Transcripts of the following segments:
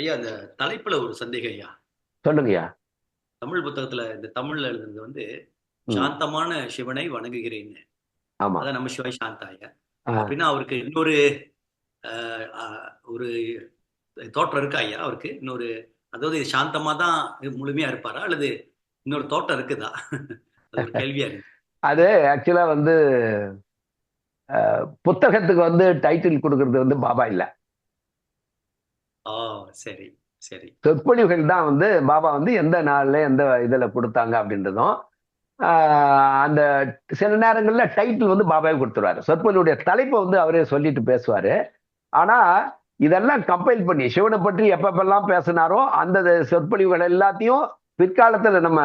ஐயா அந்த தலைப்புல ஒரு சந்தேகம் ஐயா. சொல்லுங்கய்யா. தமிழ் புத்தகத்துல இந்த தமிழ்ல எழுதுனது வந்து. சாந்தமான சிவனை வணங்குகிறேன்னு. ஆமா. அதான் நம்ம சிவாய் சாந்தாய அப்படின்னா அவருக்கு இன்னொரு ஒரு தோற்றம் இருக்கா ஐயா அவருக்கு? இன்னொரு அதாவது சாந்தமா தான் முழுமையா இருப்பாரா? அல்லது இன்னொரு தோட்டம் இருக்குதா? கேள்வியா இருக்கு. அது ஆக்சுவலா வந்து புத்தகத்துக்கு வந்து டைட்டில் கொடுக்கறது வந்து பாபா இல்ல. ஓ சரி சரி. சொற்பொழிவுகள் தான் வந்து பாபா வந்து எந்த நாள்ல எந்த இதுல கொடுத்தாங்க அப்படின்றதும் அந்த சில நேரங்கள்ல டைட்டில் வந்து பாபாவே கொடுத்துருவாரு. சொற்பொழிவுடைய தலைப்பை வந்து அவரே சொல்லிட்டு பேசுவாரு. ஆனா இதெல்லாம் கம்பைல் பண்ணி சிவனை பற்றி எப்பப்பெல்லாம் பேசினாரோ அந்த சொற்பொழிவுகள் எல்லாத்தையும் பிற்காலத்துல நம்ம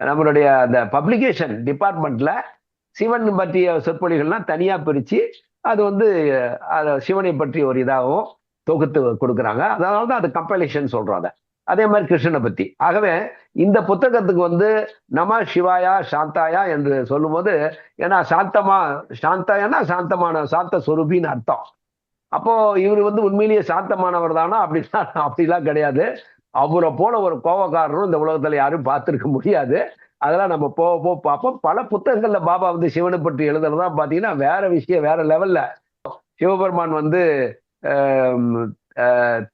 நம்மளுடைய அந்த பப்ளிகேஷன் டிபார்ட்மெண்ட்ல சிவன் பற்றிய சொற்பொழிகள்லாம் தனியா பிரிச்சு அது வந்து அதை சிவனை பற்றி ஒரு இதாகவும் தொகுத்து கொடுக்குறாங்க. அதனால தான் அது கம்பைலேஷன் சொல்கிறோம் அதை அதே மாதிரி கிருஷ்ணனை பற்றி ஆகவே இந்த புத்தகத்துக்கு வந்து நம சிவாயா சாந்தாயா என்று சொல்லும்போது ஏன்னா சாந்தமா சாந்தாயனா சாந்தமான சாந்த சொரூபின்னு அர்த்தம். அப்போ இவர் வந்து உண்மையிலேயே சாந்தமானவர் தானா? அப்படின்னா அப்படிலாம் கிடையாது. அவரை போல ஒரு கோவக்காரரும் இந்த உலகத்துல யாரும் பார்த்துருக்க முடியாது. அதெல்லாம் நம்ம போக போக பார்ப்போம். பல புத்தகங்கள்ல பாபா வந்து சிவனை பற்றி எழுதுறதா பார்த்தீங்கன்னா வேற விஷயம் வேற லெவல்ல சிவபெருமான் வந்து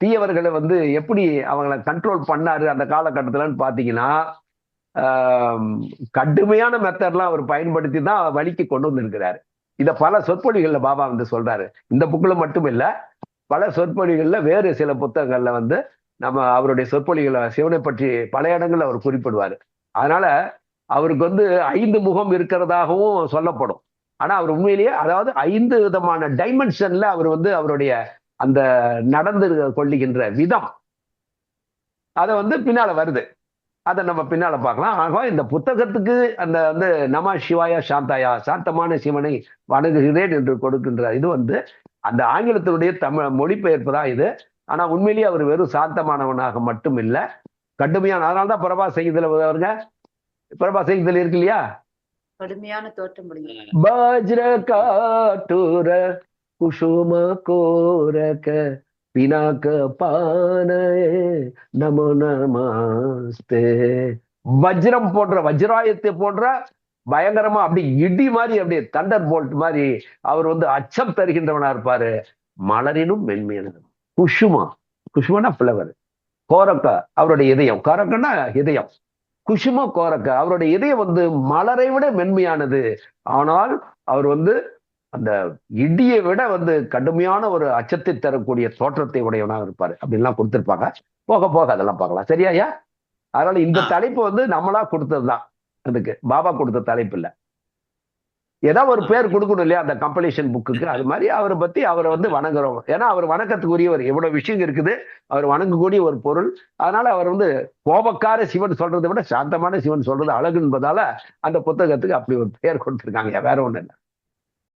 தீயவர்களை வந்து எப்படி அவங்கள கண்ட்ரோல் பண்ணாரு அந்த காலகட்டத்துலன்னு பார்த்தீங்கன்னா கடுமையான மெத்தட்லாம் அவர் பயன்படுத்தி தான் வழிக்கு கொண்டு வந்திருக்கிறாரு. இதை பல சொற்பொழிகள்ல பாபா வந்து சொல்றாரு. இந்த புக்கில் மட்டும் இல்லை பல சொற்பொழிகள்ல வேறு சில புத்தகங்கள்ல வந்து நம்ம அவருடைய சொற்பொழிகளை சிவனை பற்றி பல இடங்கள்ல அவர் குறிப்பிடுவார். அதனால அவருக்கு வந்து ஐந்து முகம் இருக்கிறதாகவும் சொல்லப்படும். ஆனா அவர் உண்மையிலேயே அதாவது ஐந்து விதமான டைமென்ஷன்ல அவர் வந்து அவருடைய அந்த நடந்து கொள்ளுகின்ற விதம். அதை வந்து பின்னால வருது. அதை நம்ம பின்னால பார்க்கலாம். ஆக இந்த புத்தகத்துக்கு அந்த வந்து நம சிவாயா சாந்தாயா சாந்தமான சிவனை வணங்குகிறேன் என்று கொடுக்கின்ற இது வந்து அந்த ஆங்கிலத்தினுடைய தமிழ் மொழிபெயர்ப்பு தான் இது. ஆனா உண்மையிலேயே அவர் வெறும் சாந்தமானவனாக மட்டும் இல்லை கடுமையான அதனால்தான் பிரபா செய்தியில் வருங்க பிரபா செய்தியில் இருக்கு இல்லையா? கடுமையான தோற்றம் முடியும். வஜ்ர காட்டுர குசும கோரக பினாக்க பானயே நமோ நமஸ்தே. வஜ்ரம் போன்ற வஜ்ராயத்தை போன்ற பயங்கரமா அப்படி இடி மாதிரி அப்படியே தண்டர் போல்ட் மாதிரி அவர் வந்து அச்சம் தருகின்றவனா இருப்பாரு. மலரினும் மென்மையானது குஷுமா குஷுமனா பிளவர் கோரக்கா அவருடைய இதயம். கோரக்கன்னா இதயம். குஷும கோரக்க. அவருடைய இதயம் வந்து மலரை விட மென்மையானது. ஆனால் அவர் வந்து அந்த இடியை விட வந்து கடுமையான ஒரு அச்சத்தை தரக்கூடிய தோற்றத்தை உடையவனாக இருப்பாரு. அப்படின்லாம் கொடுத்திருப்பாங்க. போக போக அதெல்லாம் பார்க்கலாம். சரியா ஐயா? அதனால இந்த. தலைப்பு வந்து நம்மளா கொடுத்ததுதான். அதுக்கு பாபா கொடுத்த தலைப்பு இல்ல. ஏதாவது ஒரு பேர் கொடுக்கணும் இல்லையா அந்த கம்பெலிஷன் புக்குக்கு அது மாதிரி அவரை பத்தி அவரை வந்து வணங்குறோம். ஏன்னா அவர் வணக்கத்துக்குரியவர். எவ்வளவு விஷயம் இருக்குது அவர் வணங்கக்கூடிய ஒரு பொருள். அதனால அவர் வந்து கோபக்கார சிவன் சொல்றதை விட சாந்தமான சிவன் சொல்றது அழகு என்பதால அந்த புத்தகத்துக்கு அப்படி ஒரு பெயர் கொடுத்திருக்காங்க. வேற ஒண்ணு இல்லை.